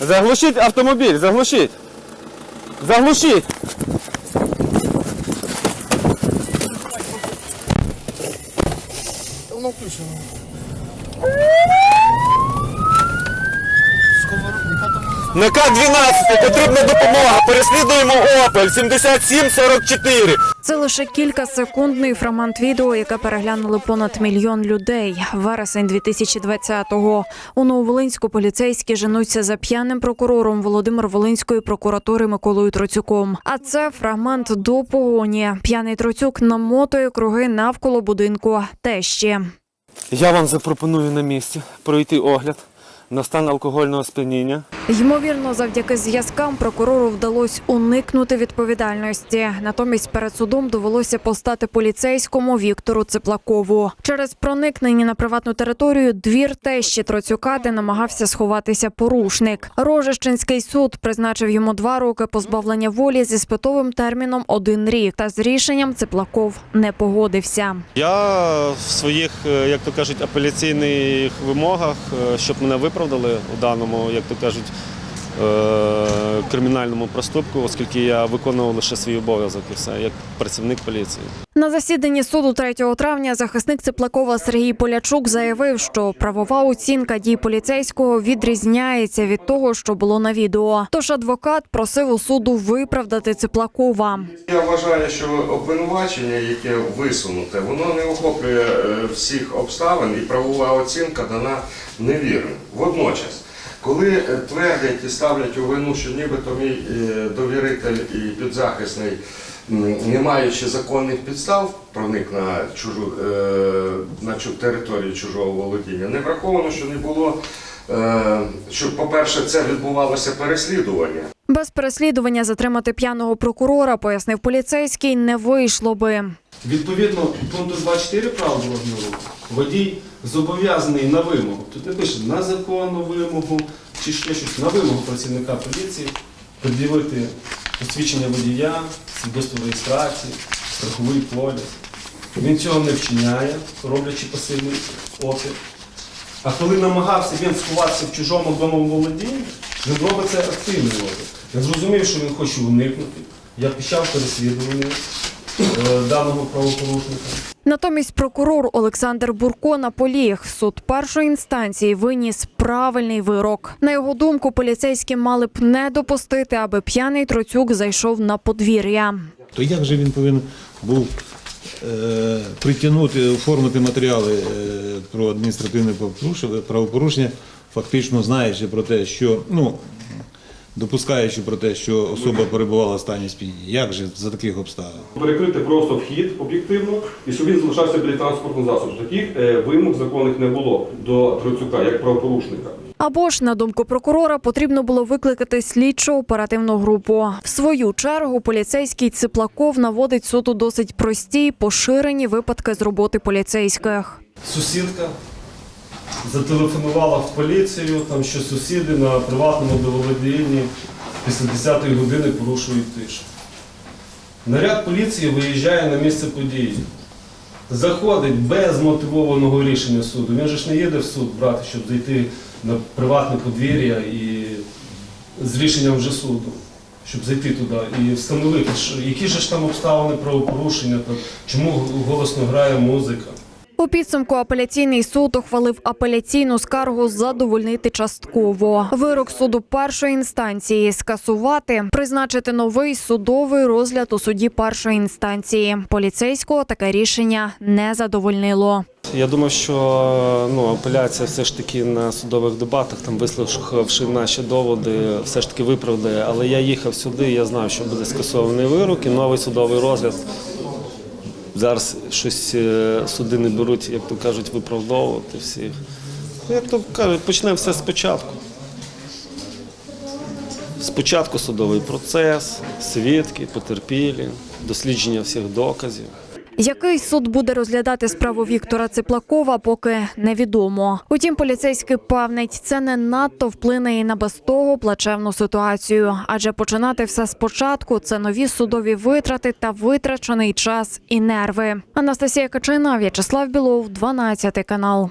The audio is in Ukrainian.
Заглушіть автомобіль, заглушіть. Заглушіть. Воно включено. На К-12 потрібна допомога. Переслідуємо Опель 7744. Це лише кілька секундний фрагмент відео, яке переглянули понад мільйон людей. Вересень 2020-го. У Нововолинську поліцейські женуться за п'яним прокурором Володимир Волинської прокуратури Миколою Троцюком. А це фрагмент до погоні. П'яний Троцюк намотує круги навколо будинку тещі. Я вам запропоную на місці пройти огляд на стан алкогольного сп'яніння. Ймовірно, завдяки зв'язкам прокурору вдалося уникнути відповідальності. Натомість перед судом довелося постати поліцейському Віктору Циплакову. Через проникнення на приватну територію двір тещі Троцюка, де намагався сховатися порушник. Рожищенський суд призначив йому два роки позбавлення волі зі спитовим терміном один рік. Та з рішенням Циплаков не погодився. Я в своїх, е, як то кажуть, апеляційних вимогах, е, щоб мене виправдали у даному, як то кажуть, кримінальному проступку, оскільки я виконував лише свій обов'язок і все, як працівник поліції. На засіданні суду 3 травня захисник Циплакова Сергій Полячук заявив, що правова оцінка дій поліцейського відрізняється від того, що було на відео. Тож адвокат просив у суду виправдати Циплакова. Я вважаю, що обвинувачення, яке висунуте, воно не охоплює е, всіх обставин і правова оцінка дана невірно. Водночас, коли е, твердять і ставлять у вину, що нібито мій е, довіритель і підзахисний, не маючи законних підстав, проник на чужу е, на територію чужого володіння, не враховано, що не було. Що, по-перше, це відбувалося переслідування. Без переслідування затримати п'яного прокурора, пояснив поліцейський, не вийшло би. Відповідно пункту 24 правил дорожнього руху водій зобов'язаний на вимогу. Тут не пише на законну вимогу чи ще щось на вимогу працівника поліції пред'явити посвідчення водія, свідоцтво реєстрації, страховий поліс. Він цього не вчиняє, роблячи пасивний опір. А коли намагався він сховатися в чужому домоволодінні, він робить це активний опір. Я зрозумів, що він хоче уникнути. Я почав переслідування е, даного правопорушника. Натомість прокурор Олександр Бурко наполіг. Суд першої інстанції виніс правильний вирок. На його думку, поліцейські мали б не допустити, аби п'яний Троцюк зайшов на подвір'я. то як же він повинен був е, притягнути, оформити матеріали е, про адміністративне правопорушення- правопорушення, фактично знаючи про те, що ну допускаючи про те, що особа перебувала в стані сп'яніння. Як же за таких обставин? перекрити просто вхід об'єктивно, і щоб він залишався біля транспортного засобу. Таких е, вимог законних не було до Троцюка як правопорушника. Або ж на думку прокурора потрібно було викликати слідчо оперативну групу. В свою чергу поліцейський Циплаков наводить суду досить прості поширені випадки з роботи поліцейських. Сусідка зателефонувала в поліцію, там, що сусіди на приватному доволодінні після 10-ї години порушують тишу. Наряд поліції виїжджає на місце події. Заходить без мотивованого рішення суду. Він же ж не їде в суд брати, щоб зайти на приватне подвір'я і з рішенням вже суду, щоб зайти туди і встановити, які ж там обставини правопорушення, чому голосно грає музика. У підсумку апеляційний суд ухвалив апеляційну скаргу задовольнити частково. Вирок суду першої інстанції скасувати, призначити новий судовий розгляд у суді першої інстанції. Поліцейського таке рішення не задовольнило. Я думав, що ну, апеляція все ж таки на судових дебатах, там вислухавши наші доводи, все ж таки виправдає. Але я їхав сюди, я знав, що буде скасований вирок і новий судовий розгляд. Зараз щось е, суди не беруть, як то кажуть, виправдовувати всіх. Ну, Як то кажуть, почнемо все спочатку. Спочатку судовий процес, свідки, потерпілі, дослідження всіх доказів. Який суд буде розглядати справу Віктора Циплакова, поки невідомо. Утім, поліцейський певнить, це не надто вплине і на без того плачевну ситуацію, адже починати все спочатку це нові судові витрати та витрачений час і нерви. Анастасія Качина, В'ячеслав Білов, 12 канал.